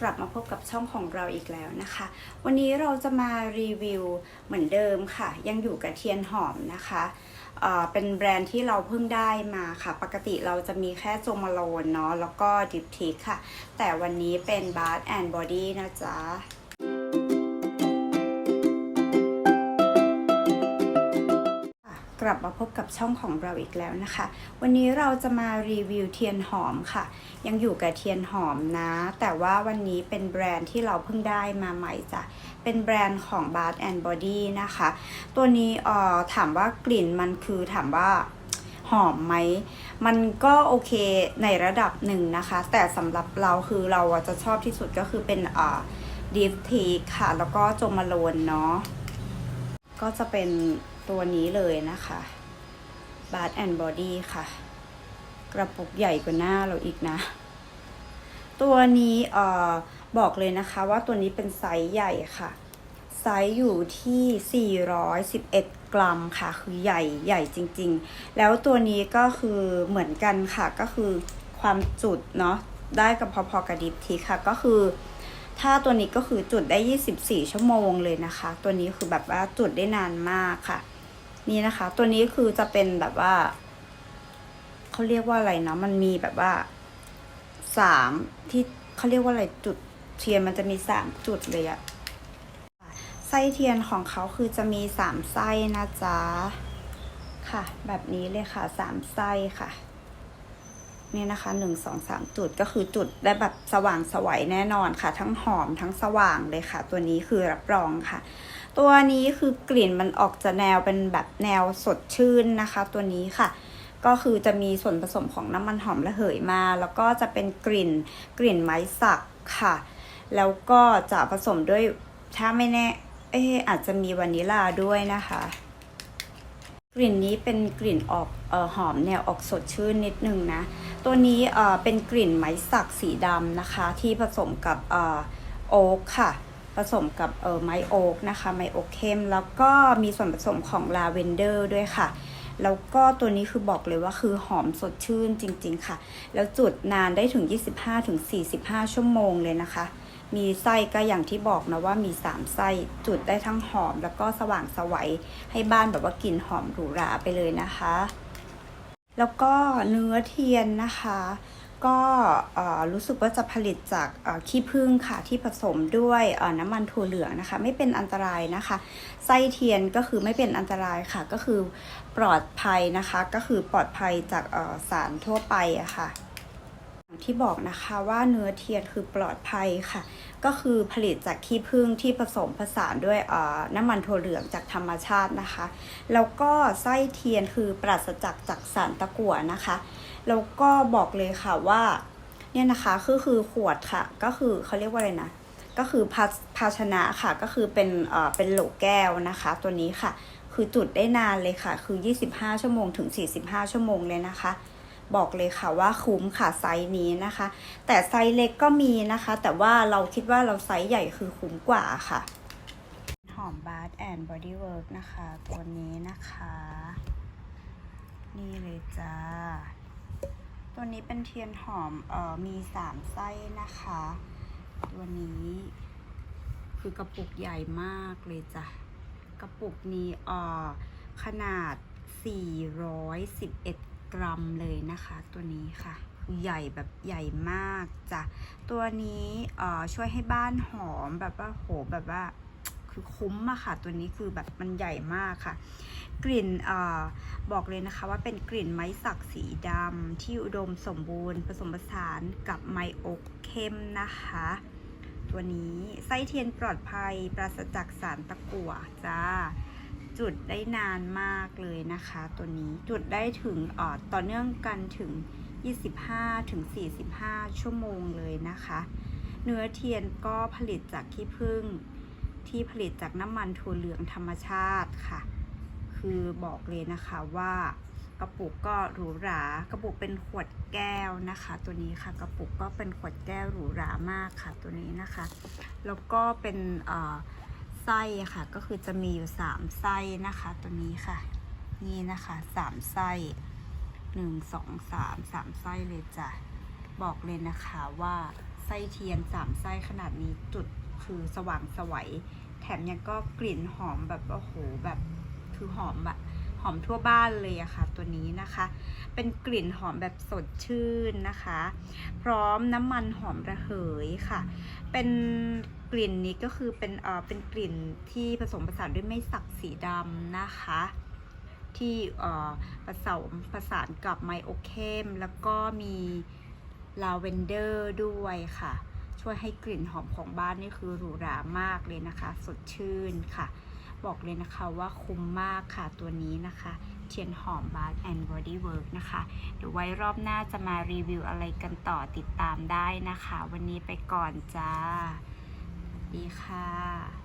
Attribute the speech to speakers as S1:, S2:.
S1: กลับมาพบกับช่องของเราอีกแล้วนะคะ วันนี้เราจะมารีวิวเหมือนเดิมค่ะ ยังอยู่กับเทียนหอมนะคะเเป็นแบรนด์ที่เราเพิ่งได้มาค่ะ ปกติเราจะมีแค่โจมาโลนเนาะแล้วก็ดิปทิกค่ะ แต่วันนี้เป็นบาร์สแอนด์บอดี้นะจ๊ะ ลับมาพบกับช่องของเราอีกแล้วนะคะ วันนี้เราจะมารีวิวเทียนหอมค่ะ ยังอยู่กับเทียนหอมนะ แต่ว่าวันนี้เป็นแบรนด์ที่เราเพิ่งได้มาใหม่จ้ะ เป็นแบรนด์ของ Bath and Body นะคะ ตัวนี้เอ่อถามว่ากลิ่นมันคือถามว่าหอมไหม มันก็โอเคในระดับหนึ่งนะคะ แต่สำหรับเราคือเราจะชอบที่สุดก็คือเป็นเอ่อดิฟทีค่ะ แล้วก็โจมาโลนเนาะ ก็จะเป็น ตัวนี้เลยนะคะ Bath and Body ค่ะ กระปุกใหญ่กว่าหน้าเราอีกนะ ตัวนี้เอ่อบอกเลยนะคะว่าตัวนี้เป็นไซส์ใหญ่ค่ะ ไซส์อยู่ที่ 411 กรัมค่ะ คือใหญ่ใหญ่จริงๆ แล้วตัวนี้ก็คือเหมือนกันค่ะก็คือความจุดเนาะได้กับพอๆกับดิฟทีค่ะ ก็คือ ถ้าตัวนี้ก็คือจุดได้ 24 ชั่วโมงเลยนะคะ ตัวนี้คือแบบว่าจุดได้นานมากค่ะ นี่นะคะ ตัวนี้คือจะเป็นแบบว่าเขาเรียกว่าอะไรนะมันมีแบบว่าสามที่เขาเรียกว่าอะไรจุดเทียนมันจะมีสามจุดเลยอะไส้เทียนของเขาคือจะมีสามไส้นะจ๊ะค่ะ แบบนี้เลยค่ะสามไส้ค่ะ นี่นะคะหนึ่งสองสามจุดก็คือจุดได้แบบสว่างสวัยแน่นอนค่ะ ทั้งหอมทั้งสว่างเลยค่ะ ตัวนี้คือรับรองค่ะ ตัวนี้คือกลิ่นมันออกจะแนวเป็นแบบแนวสดชื่นนะคะ ตัวนี้ค่ะ ก็คือจะมีส่วนผสมของน้ำมันหอมระเหยมา แล้วก็จะเป็นกลิ่นกลิ่นไม้สักค่ะ แล้วก็จะผสมด้วยถ้าไม่แน่เอ๊อาจจะมีวานิลลาด้วยนะคะ กลิ่นนี้เป็นกลิ่นออกออหอมแนวออกสดชื่นนิดนึงนะ ตัวนี้เป็นกลิ่นไม้สักสีดำนะคะ ที่ผสมกับโอ๊กค่ะ ผสมกับไม้โอ๊กนะคะ ไม้โอ๊กเข้ม แล้วก็มีส่วนผสมของลาเวนเดอร์ด้วยค่ะ แล้วก็ตัวนี้คือบอกเลยว่าคือหอมสดชื่นจริง ๆ ค่ะ แล้วจุดนานได้ถึง 25-45 ชั่วโมงเลยนะคะ มีไส้ก็อย่างที่บอกนะว่ามี3ไส้จุดได้ทั้งหอมแล้วก็สว่างสวัยให้บ้านแบบว่ากลิ่นหอมหรูหราไปเลยนะคะ แล้วก็เนื้อเทียนนะคะ ก็รู้สึกว่าจะผลิตจากขี้ผึ้งค่ะที่ผสมด้วยน้ำมันถั่วเหลืองนะคะ ไม่เป็นอันตรายนะคะ ไส้เทียนก็คือไม่เป็นอันตรายค่ะ ก็คือปลอดภัยนะคะ ก็คือปลอดภัยจากสารทั่วไปอะค่ะอย่าง ที่บอกนะคะว่าเนื้อเทียนคือปลอดภัยค่ะ ก็คือผลิตจากขี้ผึ้งที่ผสมผสานด้วยน้ำมันถั่วเหลืองจากธรรมชาตินะคะ แล้วก็ไส้เทียนคือปราศจากจากสารตะกั่วนะคะ แล้วก็บอกเลยค่ะว่าเนี่ยนะคะคือคือขวดค่ะ ก็คือเขาเรียกว่าอะไรนะก็คือภาภาชนะค่ะก็คือเป็นเอ่อเป็นโหลแก้วนะคะ ตัวนี้ค่ะ คือจุดได้นานเลยค่ะ คือ 25 ชั่วโมงถึง 45 ชั่วโมงเลยนะคะ บอกเลยค่ะว่าคุ้มค่ะไซส์นี้นะคะ แต่ไซส์เล็กก็มีนะคะ แต่ว่าเราคิดว่าเราไซส์ใหญ่คือคุ้มกว่าค่ะ หอมบาร์แอนด์บอดี้เวิร์กนะคะ ตัวนี้นะคะ นี่เลยจ้า ตัวนี้เป็นเทียนหอมเอ่อมีสามไส้นะคะ ตัวนี้คือกระปุกใหญ่มากเลยจ้ะ กระปุกนี้เอ่อขนาด 411 กรัมเลยนะคะ ตัวนี้ค่ะ ใหญ่แบบใหญ่มากจ้ะตัวนี้เอ่อช่วยให้บ้านหอมแบบว่าโหแบบว่าคือคุ้มอะค่ะ ตัวนี้คือแบบมันใหญ่มากค่ะ กลิ่นเอ่อบอกเลยนะคะว่าเป็นกลิ่นไม้สักสีดำที่อุดมสมบูรณ์ ผสมผสานกับไม้อกเข้มนะคะตัวนี้ไส้เทียนปลอดภัยปราศจากสารตะกั่วจ้า จุดได้นานมากเลยนะคะตัวนี้จุดได้ถึงเอ่อต่อเนื่องกันถึง 25ถึง45 ชั่วโมงเลยนะคะ เนื้อเทียนก็ผลิตจากขี้ผึ้งที่ผลิตจากน้ำมันถั่วเหลืองธรรมชาติค่ะ คือบอกเลยนะคะว่ากระปุกก็หรูหรากระปุกเป็นขวดแก้วนะคะ ตัวนี้ค่ะกระปุกก็เป็นขวดแก้วหรูหรามากค่ะตัวนี้นะคะ แล้วก็เป็นเอ่อ ไส้ค่ะ ก็คือจะมีอยู่สามไส้นะคะ ตัวนี้ค่ะ นี่นะคะสามไส้หนึ่งสองสามสามไส้เลยจ้ะบอกเลยนะคะว่าไส้เทียนสามไส้ขนาดนี้จุดคือสว่างสวัย แถมยังก็กลิ่นหอมแบบโอ้โหแบบคือหอมแบบ อมทั่วบ้านเลยอะค่ะ ตัวนี้นะคะ เป็นกลิ่นหอมแบบสดชื่นนะคะ พร้อมน้ำมันหอมระเหยค่ะ เป็นกลิ่นนี้ก็คือเป็นเอ่อเป็นกลิ่นที่ผสมผสานด้วยไม่สักสีดำนะคะ ที่เอ่อผสมผสานกับไมโอเคมแล้วก็มีลาเวนเดอร์ด้วยค่ะ ช่วยให้กลิ่นหอมของบ้านนี่คือหรูหรามากเลยนะคะ สดชื่นค่ะ บอกเลยนะคะว่าคุ้มมากค่ะตัวนี้นะคะเทียนหอมบาร์แอนด์บอดี้เวิร์กนะคะ เดี๋ยวไว้รอบหน้าจะมารีวิวอะไรกันต่อติดตามได้นะคะ วันนี้ไปก่อนจ้าสวัสดีค่ะ